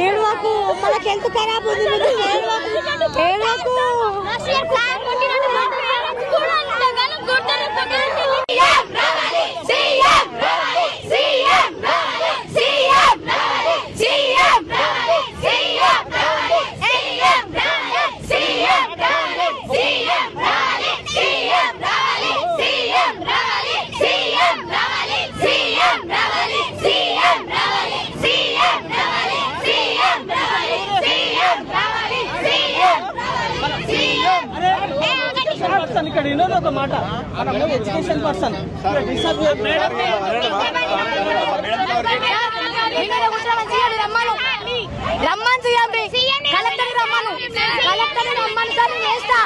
ఏడవకు మనకి హెల్త్ ఖరాబ్ ఉంది? నువ్వు ఏడవకు. పర్సన్ ఇక్కడ వినోద్ ఒక మాట ఎడ్యుకేషన్ పర్సన్ రమ్మని కలెక్టర్ రమ్మను కలెక్టర్ రమ్మను సార్ వేస్తా